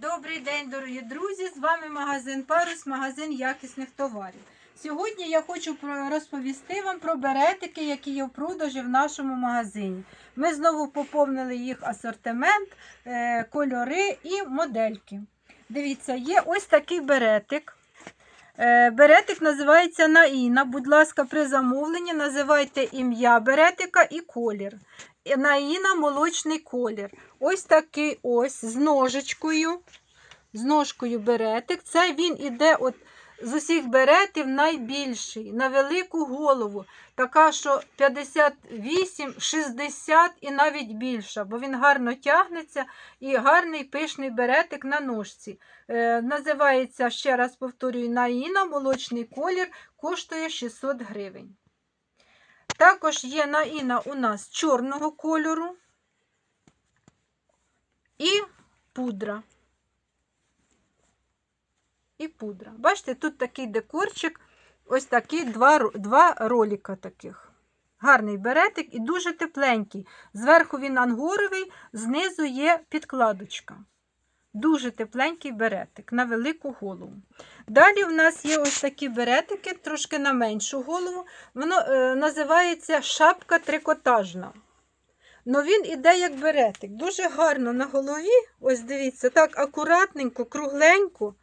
Добрий день, дорогі друзі! З вами магазин Парус, магазин якісних товарів. Сьогодні я хочу розповісти вам про беретики, які є в продажі в нашому магазині. Ми знову поповнили їх асортимент, е, кольори і модельки. Дивіться, є ось такий беретик. Е, Беретик називається Наїна. Будь ласка, при замовленні називайте ім'я беретика і колір. Наїна молочний колір. Ось такий ось з ножичкою. З ножкою беретик. Це він іде от з усіх беретів найбільший, на велику голову. Така, що 58, 60 і навіть більша, бо він гарно тягнеться і гарний пишний беретик на ножці. Е, називається, ще раз повторюю, Наїна, молочний колір, коштує 600 гривень. Також є наїна у нас чорного кольору і пудра. І пудра. Бачите, тут такий декорчик, ось такі два, два роліка таких. Гарний беретик і дуже тепленький. Зверху він ангоровий, знизу є підкладочка. Дуже тепленький беретик на велику голову. Далі в нас є ось такі беретики, трошки на меншу голову. Воно е, називається шапка трикотажна. Ну він іде як беретик. Дуже гарно на голові. Ось дивіться, так акуратненько, кругленько.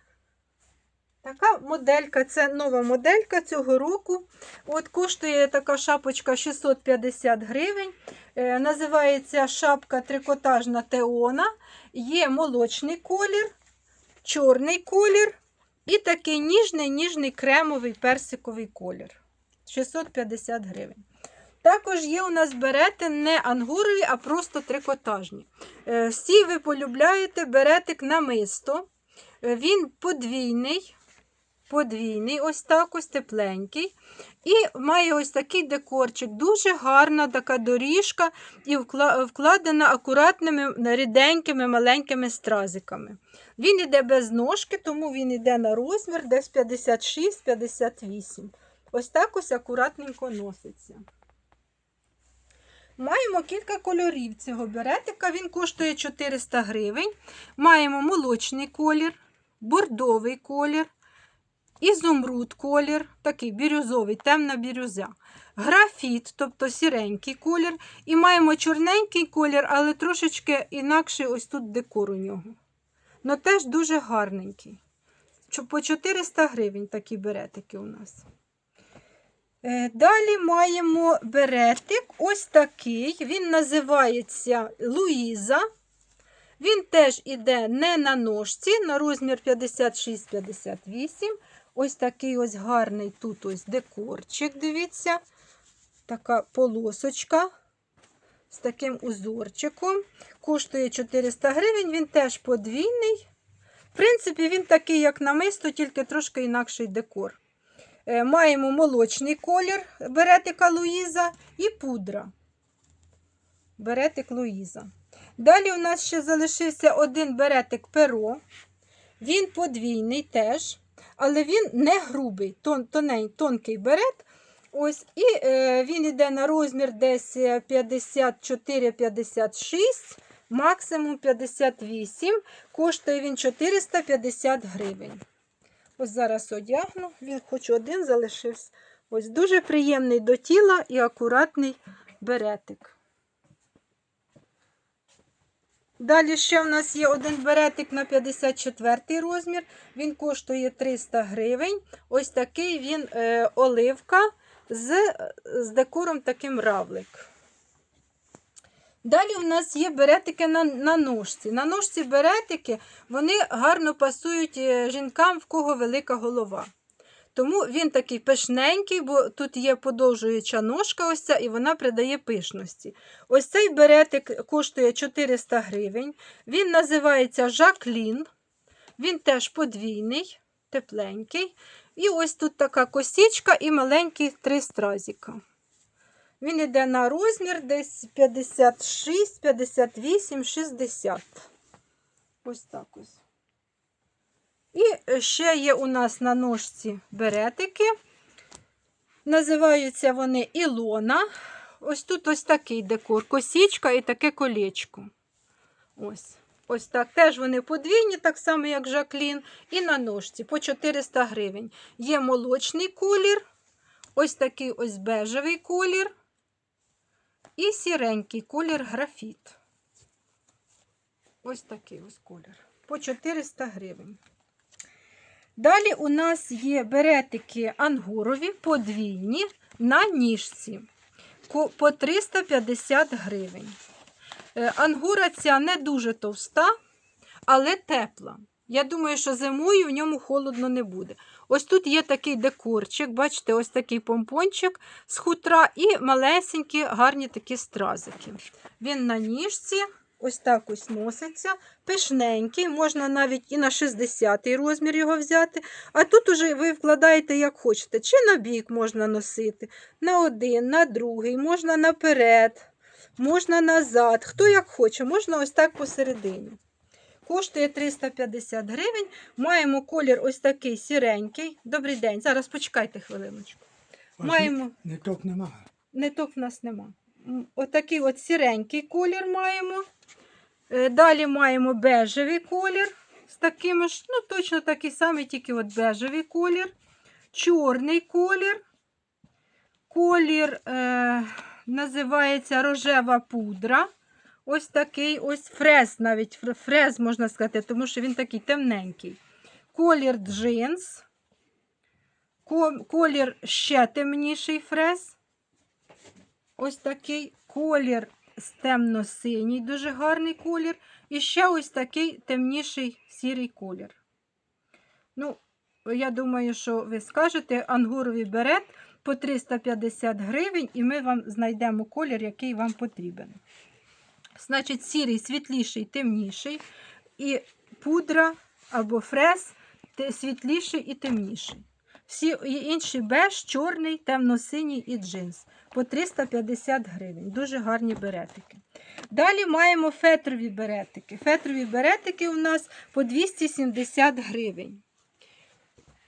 Така моделька, це нова моделька цього року. От коштує така шапочка 650 гривень. Е, називається шапка трикотажна Теона. Є молочний колір, чорний колір і такий ніжний, ніжний кремовий персиковий колір. 650 гривень. Також є у нас берети не ангурові, а просто трикотажні. Е, Всі ви полюбляєте беретик намисто. Е, Він подвійний, подвійний, ось так ось тепленький. І має ось такий декорчик. Дуже гарна така доріжка і вкладена акуратними, ріденькими, маленькими стразиками. Він іде без ножки, тому він іде на розмір десь 56-58. Ось так ось акуратненько носиться. Маємо кілька кольорів цього беретика. Він коштує 400 гривень. Маємо молочний колір, бордовий колір, ізумруд колір, такий бірюзовий, темна бірюза. Графіт, тобто сіренький колір. І маємо чорненький колір, але трошечки інакший ось тут декор у нього. Ну теж дуже гарненький. По 400 гривень такі беретики у нас. Е, Далі маємо беретик, ось такий. Він називається Луїза. Він теж іде не на ножці, на розмір 56-58. Ось такий ось гарний тут ось декорчик, дивіться. Така полосочка з таким узорчиком. Коштує 400 гривень, він теж подвійний. В принципі, він такий, як намисто, тільки трошки інакший декор. Е, Маємо молочний колір беретика Луїза і пудра. Беретик Луїза. Далі у нас ще залишився один беретик перо. Він подвійний теж, але він не грубий, тон, тонень, тонкий берет. Ось, І е, він йде на розмір десь 54-56, максимум 58. Коштує він 450 гривень. Ось зараз одягну, він хоч один залишився. Ось дуже приємний до тіла і акуратний беретик. Далі ще в нас є один беретик на 54 розмір. Він коштує 300 гривень. Ось такий він е, оливка з, з декором таким равлик. Далі у нас є беретики на, на ножці. На ножці беретики вони гарно пасують е, жінкам, в кого велика голова. Тому він такий пишненький, бо тут є подовжуюча ножка, ось ця, і вона придає пишності. Ось цей беретик коштує 400 гривень. Він називається Жаклін. Він теж подвійний, тепленький. І ось тут така косічка і маленькі три стразіка. Він йде на розмір десь 56, 58, 60. Ось так ось. І ще є у нас на ножці беретики. Називаються вони Ілона. Ось тут ось такий декор, косічка і таке колечко. Ось. Ось так. Теж вони подвійні, так само, як Жаклін, і на ножці по 400 гривень. Є молочний колір, ось такий ось бежевий колір і сіренький колір графіт. Ось такий ось колір. По 400 гривень. Далі у нас є беретики ангурові подвійні на ніжці по 350 гривень. Е, Ангура ця не дуже товста, але тепла. Я думаю, що зимою в ньому холодно не буде. Ось тут є такий декорчик, бачите, ось такий помпончик з хутра і малесенькі гарні такі стразики. Він на ніжці, ось так ось носиться, пишненький, можна навіть і на 60 розмір його взяти. А тут уже ви вкладаєте як хочете. Чи на бік можна носити, на один, на другий, можна наперед, можна назад. Хто як хоче, можна ось так посередині. Коштує 350 гривень. Маємо колір ось такий сіренький. Добрий день. Зараз почекайте хвилиночку. Маємо. Ниток нема. Ниток в нас нема. Отакий от сіренький колір маємо. Е, Далі маємо бежевий колір з такими ж, ну точно такий самий, тільки от бежевий колір, чорний колір. Колір е, називається рожева пудра. Ось такий ось фрез, навіть фрез можна сказати, тому що він такий темненький. Колір джинс. Колір ще темніший фрез. Ось такий колір темно-синій, дуже гарний колір. І ще ось такий темніший сірий колір. Ну, я думаю, що ви скажете ангуровий берет по 350 гривень, і ми вам знайдемо колір, який вам потрібен. Значить, сірий, світліший, темніший, і пудра або фрез світліший і темніший. Всі інші беж, чорний, темно-синій і джинс по 350 гривень. Дуже гарні беретики. Далі маємо фетрові беретики. Фетрові беретики у нас по 270 гривень.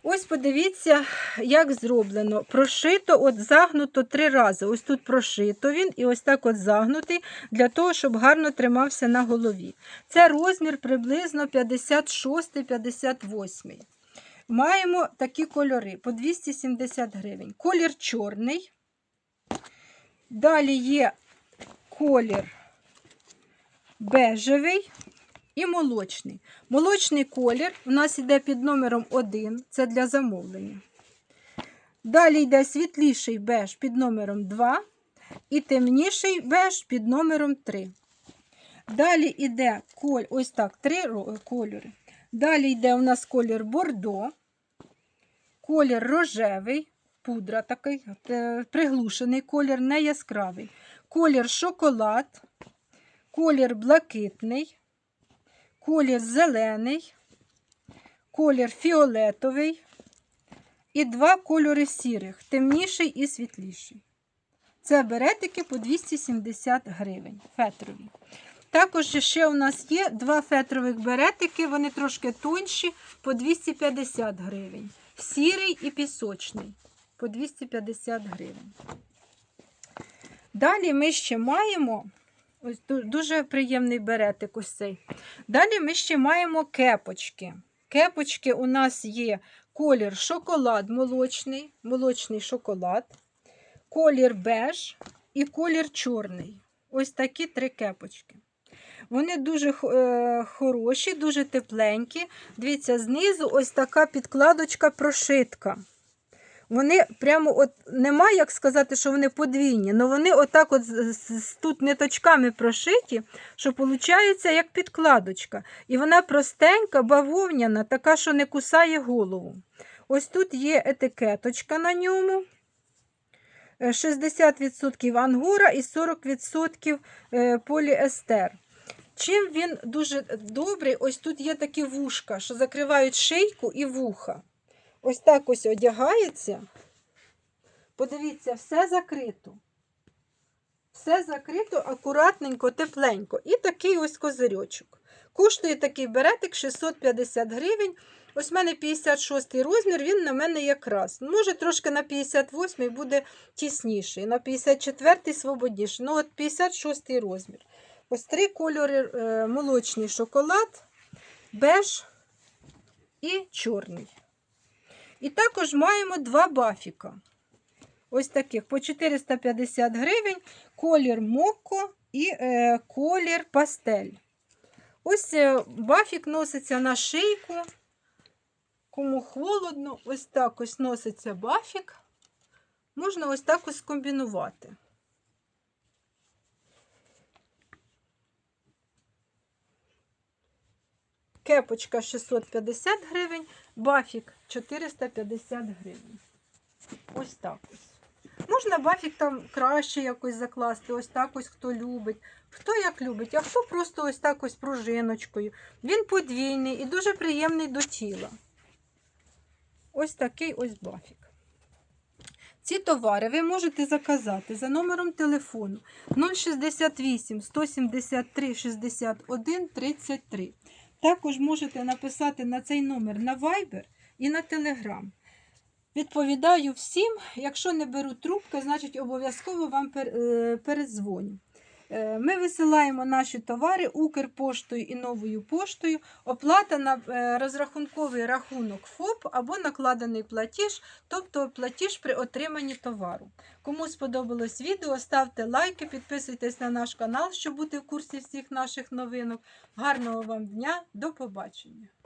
Ось подивіться, як зроблено. Прошито, от загнуто три рази. Ось тут прошито він і ось так от загнутий, для того, щоб гарно тримався на голові. Це розмір приблизно 56-58. Маємо такі кольори по 270 гривень. Колір чорний. Далі є колір бежевий і молочний. Молочний колір у нас йде під номером 1, це для замовлення. Далі йде світліший беж під номером 2 і темніший беж під номером 3. Далі йде коль, ось так, три кольори. Далі йде у нас колір бордо, колір рожевий, пудра такий, е, приглушений колір, не яскравий. Колір шоколад, колір блакитний, колір зелений, колір фіолетовий і два кольори сірих, темніший і світліший. Це беретики по 270 гривень фетрові. Також ще у нас є два фетрових беретики, вони трошки тонші, по 250 гривень. Сірий і пісочний по 250 гривень. Далі ми ще маємо ось дуже приємний беретик ось цей. Далі ми ще маємо кепочки. Кепочки у нас є колір шоколад молочний, молочний шоколад, колір беж і колір чорний. Ось такі три кепочки. Вони дуже е, хороші, дуже тепленькі. Дивіться, знизу ось така підкладочка прошитка. Вони прямо от нема як сказати, що вони подвійні, але вони отак от з- тут ниточками прошиті, що виходить як підкладочка. І вона простенька, бавовняна, така, що не кусає голову. Ось тут є етикеточка на ньому. Е, 60% ангура і 40% е, поліестер. Чим він дуже добрий, ось тут є такі вушка, що закривають шийку і вуха. Ось так ось одягається. Подивіться, все закрито. Все закрито, акуратненько, тепленько. І такий ось козирьочок. Коштує такий беретик 650 гривень. Ось в мене 56 розмір, він на мене якраз. Може, трошки на 58 буде тісніший, на 54 свободніший. Ну, от 56 розмір. Ось три кольори е, молочний шоколад, беж і чорний. І також маємо два бафіка. Ось таких по 450 гривень, колір мокко і е, колір пастель. Ось е, бафік носиться на шийку. Кому холодно, ось так ось носиться бафік. Можна ось так ось скомбінувати. Кепочка 650 гривень, бафік 450 гривень. Ось так ось. Можна бафік там краще якось закласти, ось так ось хто любить. Хто як любить, а хто просто ось так ось пружиночкою. Він подвійний і дуже приємний до тіла. Ось такий ось бафік. Ці товари ви можете заказати за номером телефону 068 173 61 33. Також можете написати на цей номер на Viber і на Telegram. Відповідаю всім. Якщо не беру трубки, значить обов'язково вам е, передзвоню. Е, Ми висилаємо наші товари Укрпоштою і новою поштою. Оплата на е, розрахунковий рахунок ФОП або накладений платіж, тобто платіж при отриманні товару. Кому сподобалось відео, ставте лайки, підписуйтесь на наш канал, щоб бути в курсі всіх наших новинок. Гарного вам дня, до побачення!